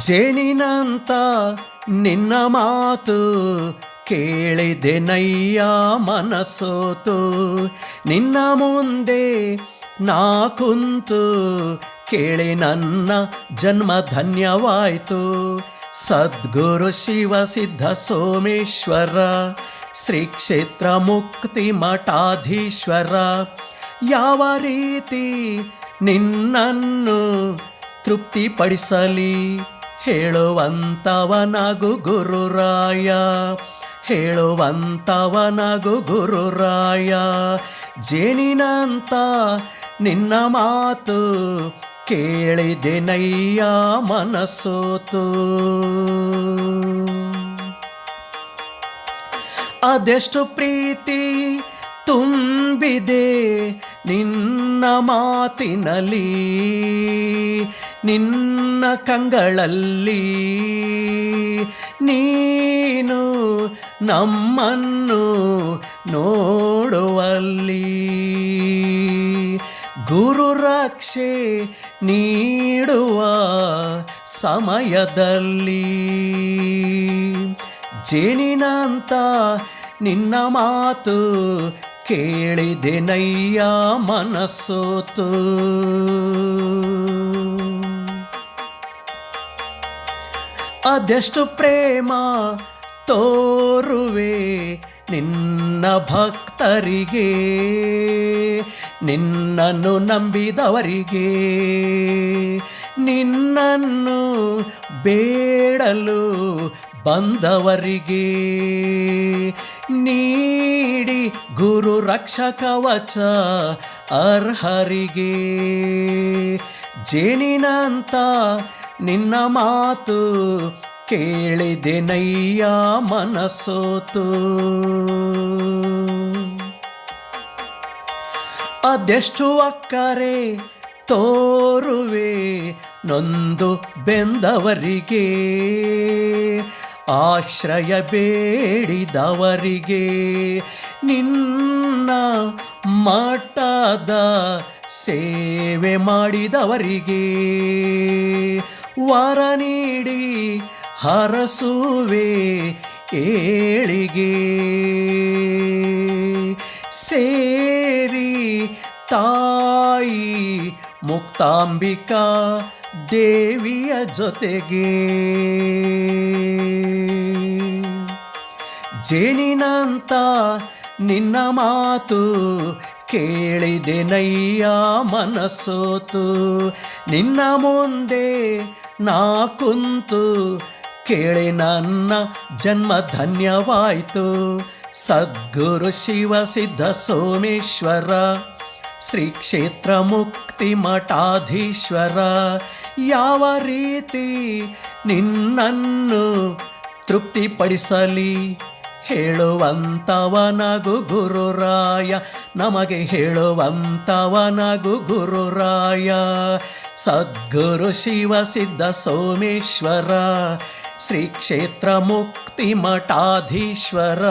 ಜೇನಿನಂತ ನಿನ್ನ ಮಾತು ಕೇಳಿದೆ ನಯ್ಯ ಮನಸೋತು. ನಿನ್ನ ಮುಂದೆ ನಾ ಕುಂತು ಕೇಳಿ ನನ್ನ ಜನ್ಮ ಧನ್ಯವಾಯಿತು. ಸದ್ಗುರು ಶಿವ ಸಿದ್ಧ ಸೋಮೇಶ್ವರ ಶ್ರೀ ಕ್ಷೇತ್ರ ಮುಕ್ತಿ ಮಠಾಧೀಶ್ವರ, ಯಾವ ರೀತಿ ನಿನ್ನನ್ನು ತೃಪ್ತಿಪಡಿಸಲಿ? ಹೇಳುವಂತವನಗು ಗುರುರಾಯ. ಹೇಳುವಂತವನಗು ಗುರುರಾಯ. ಜೇನಿನಂತ ನಿನ್ನ ಮಾತು ಕೇಳಿದೆ ಮನಸೋತು. ಅದೆಷ್ಟು ಪ್ರೀತಿ ತುಂಬಿದೆ ನಿನ್ನ ಮಾತಿನಲ್ಲಿ. ನಿನ್ನ ಕಂಗಳಲ್ಲಿ ನೀನು ನಮ್ಮನ್ನು ನೋಡುವಲ್ಲಿ. ಗುರು ರಕ್ಷೆ ನೀಡುವ ಸಮಯದಲ್ಲಿ ಜೇನಿನಂತ ನಿನ್ನ ಮಾತು ಕೇಳಿದೆನಯ್ಯ ಮನಸ್ಸೋತು. ಅದೆಷ್ಟು ಪ್ರೇಮ ತೋರುವೆ ನಿನ್ನ ಭಕ್ತರಿಗೆ, ನಿನ್ನನ್ನು ನಂಬಿದವರಿಗೆ, ನಿನ್ನನ್ನು ಬೇಡಲು ಬಂದವರಿಗೆ. ನೀಡಿ ಗುರು ರಕ್ಷಕವಚ ಅರ್ಹರಿಗೆ. ಜೇನಿನಂತ ನಿನ್ನ ಮಾತು ಕೇಳಿದೆ ನಯ್ಯ ಮನಸೋತು. ಅದೆಷ್ಟು ಅಕ್ಕರೆ ತೋರುವೆ ನೊಂದು ಬೆಂದವರಿಗೆ. ಆಶ್ರಯ ಬೇಡಿದವರಿಗೆ. ನಿನ್ನ ಮಠದ ಸೇವೆ ಮಾಡಿದವರಿಗೆ. ವರ ನೀಡಿ ಹರಸುವೆ ಏಳಿಗೆ. ಸೇರಿ ತಾಯಿ ಮುಕ್ತಾಂಬಿಕಾ ದೇವಿಯ ಜೊತೆಗೆ. ಜೇನಿನಂತ ನಿನ್ನ ಮಾತು ಕೇಳಿದೆ ಮನಸೋತು. ನಿನ್ನ ಮುಂದೆ ನಾ ಕುಂತು ಕೇಳಿ ನನ್ನ ಜನ್ಮ ಧನ್ಯವಾಯಿತು. ಸದ್ಗುರು ಶಿವ ಸಿದ್ಧ ಸೋಮೇಶ್ವರ, ಶ್ರೀ ಕ್ಷೇತ್ರ ಮುಕ್ತಿ ಮಠಾಧೀಶ್ವರ, ಯಾವ ರೀತಿ ನಿನ್ನನ್ನು ತೃಪ್ತಿಪಡಿಸಲಿ. ಹೇಳುವಂತವನಗು ಗುರುರಾಯ ನಮಗೆ ಹೇಳುವಂತವನಗು ಗುರುರಾಯ. ಸದ್ಗುರು ಶಿವ ಸಿದ್ಧ ಸೋಮೇಶ್ವರ ಶ್ರೀ ಕ್ಷೇತ್ರ ಮುಕ್ತಿ ಮಠಾಧೀಶ್ವರ.